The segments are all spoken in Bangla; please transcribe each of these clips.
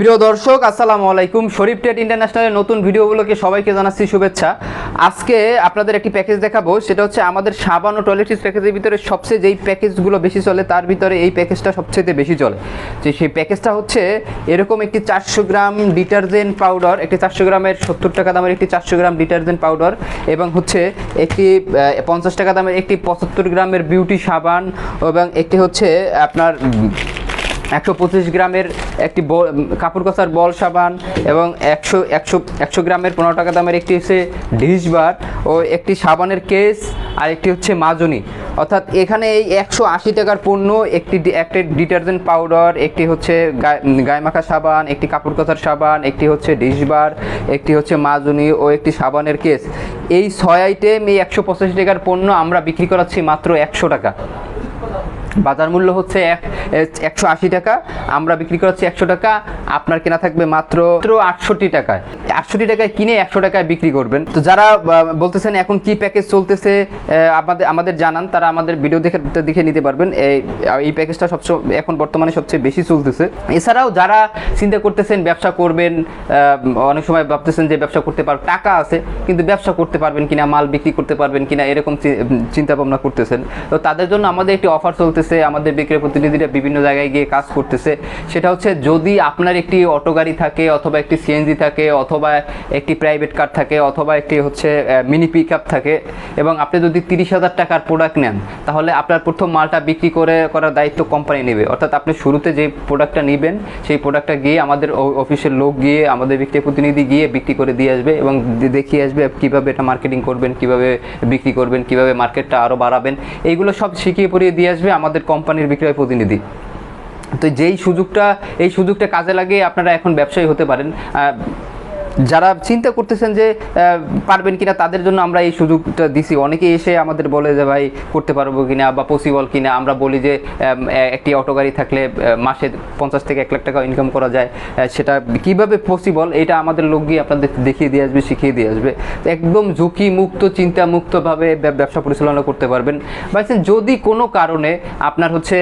প্রিয় দর্শক, আসসালামু আলাইকুম। শরীফ টেট ইন্টারন্যাশনালের নতুন ভিডিওগুলোকে সবাইকে জানাচ্ছি শুভেচ্ছা। আজকে আপনাদের একটি প্যাকেজ দেখাবো, সেটা হচ্ছে আমাদের সাবান ও টয়লেটিস প্যাকেজের ভিতরে সবচেয়ে যেই প্যাকেজগুলো বেশি চলে, তার ভিতরে এই প্যাকেজটা সবচেয়ে বেশি চলে। যে সেই প্যাকেজটা হচ্ছে এরকম একটি চারশো গ্রাম ডিটারজেন্ট পাউডার, একটি চারশো গ্রামের সত্তর টাকা দামের একটি চারশো গ্রাম ডিটারজেন্ট পাউডার, এবং হচ্ছে একটি পঞ্চাশ টাকা দামের একটি পঁচাত্তর গ্রামের বিউটি সাবান, এবং একটি হচ্ছে আপনার একশো পঁচিশ গ্রামের একটি কাপড় কষার বল সাবান এবং একশো একশো একশো গ্রামের পনেরো টাকা দামের একটি হচ্ছে ডিশ বার ও একটি সাবানের কেস আর একটি হচ্ছে মাজনি। অর্থাৎ এখানে এই একশো আশি টাকার পণ্য, একটি একটি ডিটারজেন্ট পাউডার, একটি হচ্ছে গায়ে মাখা সাবান, একটি কাপড় কষার সাবান, একটি হচ্ছে ডিশ বার, একটি হচ্ছে মাজনি ও একটি সাবানের কেস। এই ছয় আইটেম এই একশো পঁচাশি টাকার পণ্য আমরা বিক্রি করাচ্ছি মাত্র একশো টাকা। বাজার মূল্য হচ্ছে একশো আশি টাকা, আমরা বিক্রি করাচ্ছি একশো টাকা, আপনার কেনা থাকবে মাত্র আটষট্টি টাকায়। আটষট্টি টাকায় কিনে একশো টাকায় বিক্রি করবেন। তো যারা বলতেছেন এখন কি প্যাকেজ চলতেছে আমাদের আমাদের জানান, তারা আমাদের ভিডিও দেখে দেখে নিতে পারবেন। এই প্যাকেজটা সবচেয়ে এখন বর্তমানে সবচেয়ে বেশি চলতেছে। এছাড়াও যারা চিন্তা করতেছেন ব্যবসা করবেন অনেক সময় ভাবতেছেন যে ব্যবসা করতে পারবেন টাকা আছে, কিন্তু ব্যবসা করতে পারবেন কিনা, মাল বিক্রি করতে পারবেন কিনা, এরকম চিন্তা ভাবনা করতেছেন। তো তাদের জন্য আমাদের একটি অফার চলতেছে আমাদের বিক্রয় প্রতিনিধিরা বিভিন্ন জায়গায় গিয়ে কাজ করতেছে। সেটা হচ্ছে যদি আপনার একটি অটো গাড়ি থাকে অথবা একটি সিএনজি থাকে অথবা একটি প্রাইভেট কার থাকে অথবা একটি হচ্ছে মিনি পিক থাকে এবং আপনি যদি তিরিশ হাজার টাকার প্রোডাক্ট নেন, তাহলে আপনার প্রথম মালটা বিক্রি করে, করার দায়িত্ব কোম্পানি নেবে। অর্থাৎ আপনি শুরুতে যে প্রোডাক্টটা নেবেন, সেই প্রোডাক্টটা গিয়ে আমাদের অফিসের লোক গিয়ে আমাদের বিক্রয় প্রতিনিধি গিয়ে বিক্রি করে দিয়ে আসবে এবং দেখিয়ে আসবে কীভাবে এটা মার্কেটিং করবেন, কীভাবে বিক্রি করবেন, কীভাবে মার্কেটটা আরও বাড়াবেন। এইগুলো সব শিখিয়ে পড়িয়ে দিয়ে আসবে আমাদের কোম্পানির বিক্রয় প্রতিনিধি। তো যেই সুযোগটা, এই সুযোগটা কাজে লাগিয়ে আপনারা এখন ব্যবসায়ী হতে পারেন। যারা চিন্তা করতেছেন যে পারবেন কিনা, তাদের জন্য আমরা এই সুযোগটা দিছি। অনেকে এসে আমাদের বলে যে, ভাই, করতে পারব কিনা বা পসিবল কিনা? আমরা বলি যে একটি অটো গাড়ি থাকলে মাসে পঞ্চাশ থেকে এক লাখ টাকা ইনকাম করা যায়। সেটা কীভাবে পসিবল এটা আমাদের লোক গিয়ে আপনাদের দেখিয়ে দিয়ে আসবে, শিখিয়ে দিয়ে আসবে। একদম ঝুঁকি মুক্ত চিন্তা মুক্তভাবে ব্যবসা পরিচালনা করতে পারবেন। বাইসেন যদি কোনো কারণে আপনার হচ্ছে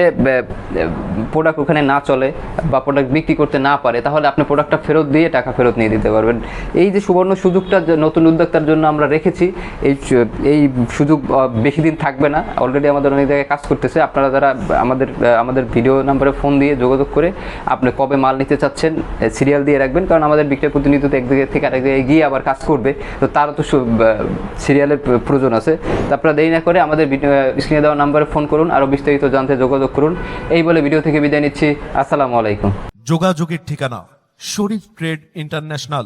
প্রোডাক্ট ওখানে না চলে বা প্রোডাক্ট বিক্রি করতে না পারে, তাহলে আপনি প্রোডাক্টটা ফেরত দিয়ে টাকা ফেরত নিয়ে দিতে পারবেন। এই যে সুবর্ণ সুযোগটা নতুন উদ্যোক্তার জন্য আমরা রেখেছি, এই এই সুযোগ বেশি দিন থাকবে না। অলরেডি আমাদের অনেক জায়গায় কাজ করতেছে। আপনারা যারা আমাদের আমাদের ভিডিও নাম্বারে ফোন দিয়ে যোগাযোগ করে আপনি কবে মাল নিতে চাচ্ছেন সিরিয়াল দিয়ে রাখবেন। কারণ আমাদের বিক্রয় প্রতিনিধি এক জায়গা থেকে আরেক জায়গায় গিয়ে আবার কাজ করবে। তো তারও তো সিরিয়ালের প্রয়োজন আছে। তো আপনারা দেরি না করে আমাদের স্ক্রিনে দেওয়া নাম্বারে ফোন করুন, আরও বিস্তারিত জানতে যোগাযোগ করুন। এই বলে ভিডিও থেকে বিদায় নিচ্ছি। আসসালামু আলাইকুম। যোগাযোগের ঠিকানা, শরীফ ট্রেড ইন্টারন্যাশনাল।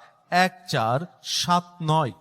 এক চার সাত নয়।